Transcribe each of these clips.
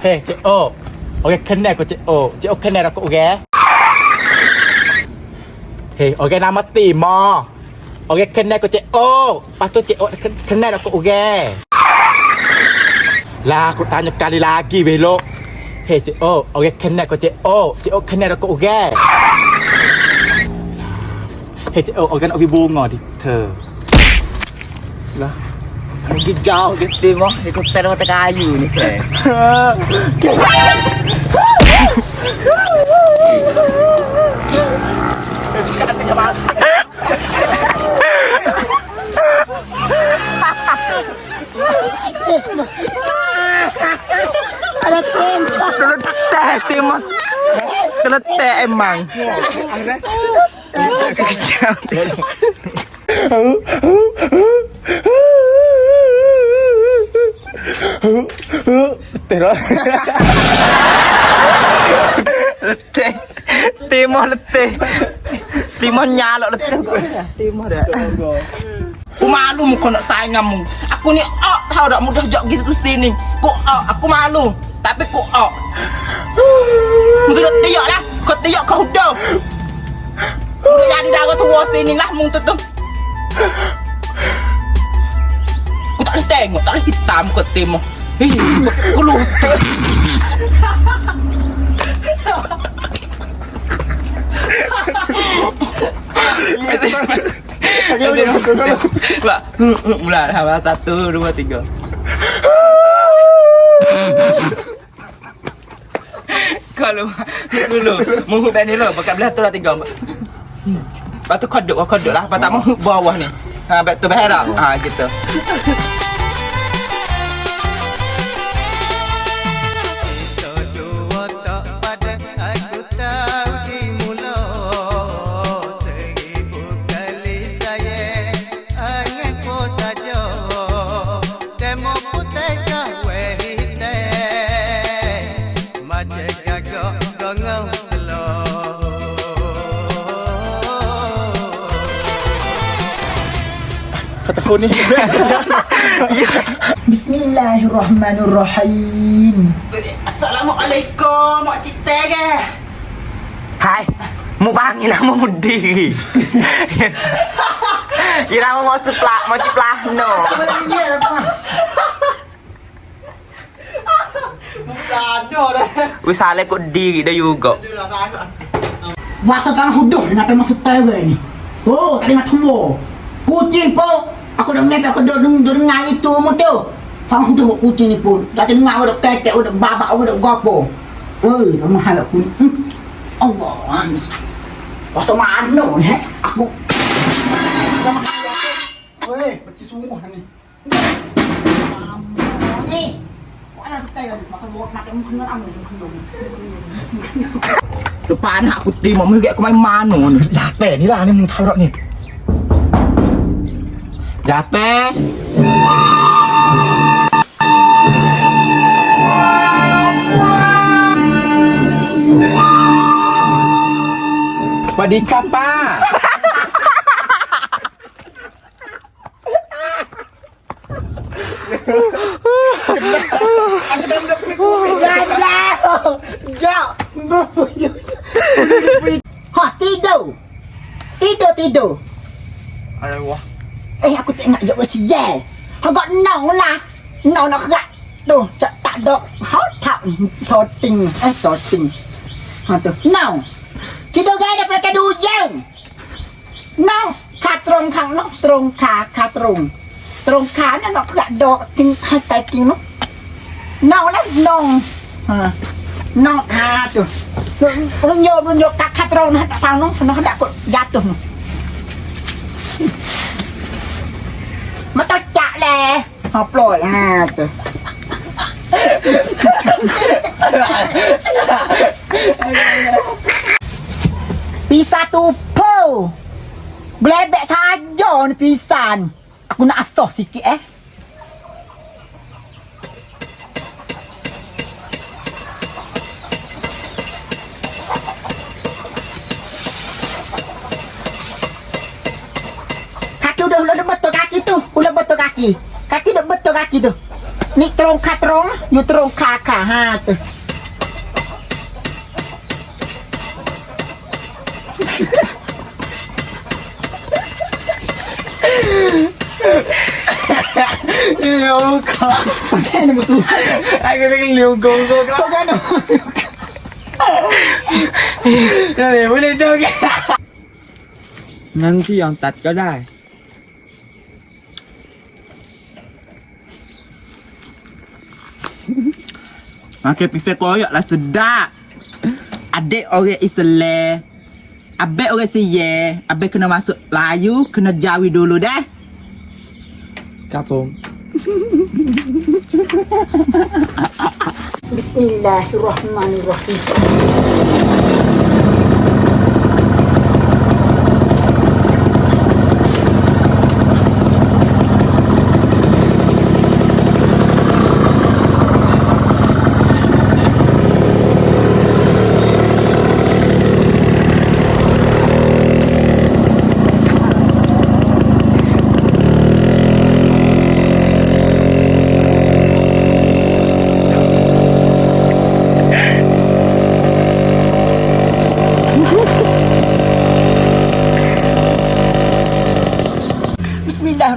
เคเจโอโอเคคะแนนก็เจโอเจโอคะแนนเราก็โอเคเฮ้โอเคนามาตีมอโอเคคะแนนก็เจโอปัตตัวเจโอคะแนนเราก็โอเคลาคุณตาหยกการีลากีเวโลเฮเจโอโอเคคะแนนก็เจโอเจโอคะแนนเราก็โอเคเฮเจโอโอเคเอาไปบูงอดิเธอแล้ว Magigjaw dito mo. Helikopter mo takayo ni Claire. Kalatin! Kalate, Timot! Kalate, emang! Kalate! Kejam. Terus. Letih. Timo letih. Timo nyalok letih. Timo dah. Aku malu mu kau nak sayang kamu. Aku ni ok tahu tak mudah jok gitu sini. Ku ok, aku malu. Tapi ku ok. Mungkin tiak lah. Kau tiak kau dah. Udah jadi dah kau tua sini lah mung tu tu. Aku tak boleh tengok, tak boleh hitam kau Timo. Aku lupa. Mula sama satu, dua, tiga. Kalau dulu, muhu dan ni lo, pakai belah tu lah tiga. Lepas tu kodok, kodok lah. Tak muhu bawah ni. Ha, tu behera. Ha, gitu. Phone ni. Bismillahirrahmanirrahim. Assalamualaikum, Mak Cik Tege. Hai, mu panggil nama mudi. Kira mau mau seplak, mau ciplah no. Wis sale kok di dah juga. Wasa kang huduh nak masuk tayo ni. Oh, tadi mak tua. Kucing po. Aku dah ngepek aku dah dengar itu mutu. Faham tu kucing ni pun. Dah dengar aku dah ketek, aku dah babak, aku dah gopo. Eh, dah mahal aku. Allah, amis. Pasal mana ni? Aku. Dah mahal aku. Weh, peti sungguh ni. Ni. Depan aku timah, mereka kau main mana ni? Lah, teh ni lah ni, mengtaruh ni. Ya, ya. Ha, tidur. Tidur, tidur. về họ gọi nấu là nấu nó gạ đồ chợ tạ độ hót thạo thọ tình ấy thọ tình họ tự nấu chỉ đâu gai được phải cái đu dâu nấu khà trông khang nó trông khà khà trông trông khà nó nó gạ độ tình hai tay tình nó nấu nó nồng nồng hà tự nó nhô nó nhô cả khà trông nó sao nó nó đã cột da tụi มาตัดจะแลเอาปล่อยอ่าเจ้ะปีศาจตูเพ่อเบลเบะซาโอนปีศาจ aku nak asah sikit eh Kata dah lah dia mata tu, ulah betul kaki. Kaki dok betul kaki tu. Ni terong ka terong, you terong ka ka ha tu. Liu ko. Patay na gusto. Ay, ganun liu ko ko. Pag ano? Dali, ulit daw. Nang siyang tat ka dahil. Makan pisang koyak lah sedap. Adik orang Islam. Abe orang siye, abe kena masuk layu, kena jawi dulu deh. Kapung. Bismillahirrahmanirrahim.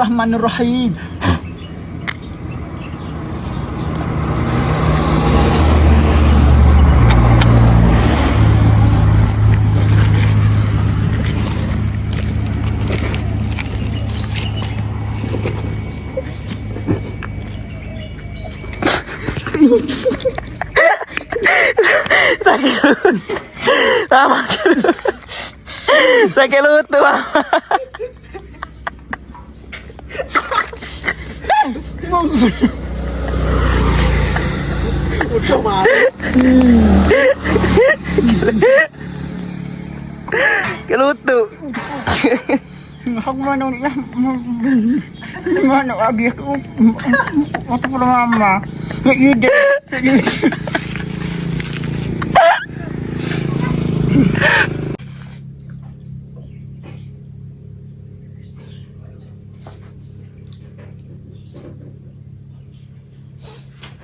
Bismillahirrahmanirrahim. Sakit lutut. Sakit lutut. Bong. Puto Kaluto. Ako man nung Mano, ako. Ako pa mama. Nag-ida. nag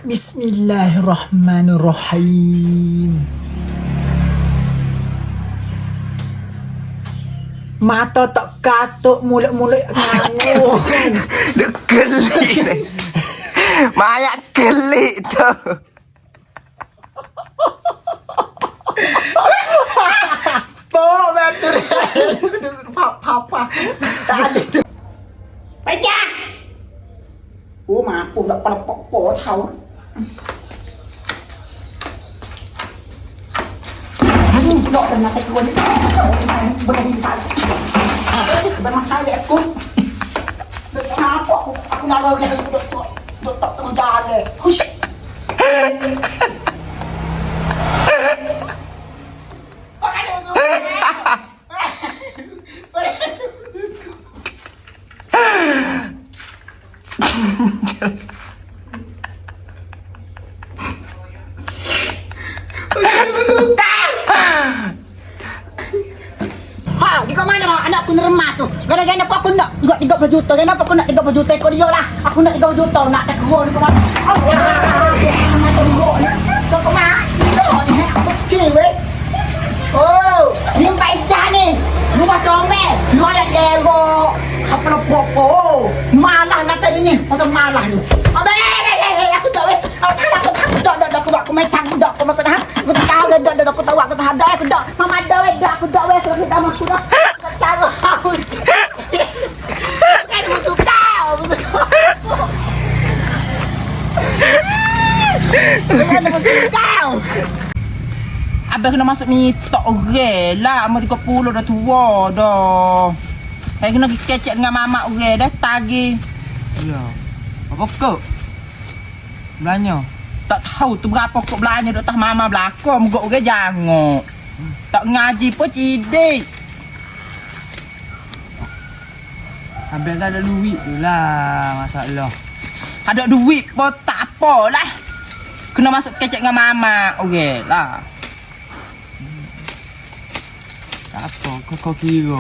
بسم الله الرحمن الرحيم mata tak katuk mulut-mulut nganggur dia gelik ni mayat gelik tu Tok betul Papa Tak ada tu Pecah Oh mampu tak pada pokok tahu Nak dan nak tekun. Bagi saya. Bermasalah aku. Kenapa aku aku nak duduk duduk duduk tak terjalan. Hush. Ha, di kau mana lah anak aku nerma tu. Gara-gara apa aku nak juga 30 juta. Kenapa aku nak 30 juta kau dia lah. Aku nak 30 juta nak tak kau di kau. Allah. Anak tunggu ni. So kau? Oh, ni aku kecil weh. Oh, ni Pak Ijah ni. Rumah comel. Lu ada lego. Apa nak popo? Malah nak tadi ni. Pasal malah ni. Abe, aku dah. Aku aku aku dah dah aku dah aku dah aku. Aku tahu dah dah aku tahu aku aku dah. Mama dah dah aku dah weh sudah kita masuk dah. Abang kena masuk mitok orang lah. Amat 30 dah tua dah. Saya kena kecek dengan mamak orang dah tagi. Ya. Apa kau? Belanja. Tak tahu tu berapa kau belanja duk tah mama belakang. Muka orang jangok. Tak ngaji pun cidik. Tak ada duit tu lah masalah. Ada duit pun tak apa lah. Kena masuk kecek dengan mama. Okey lah. あとここきを。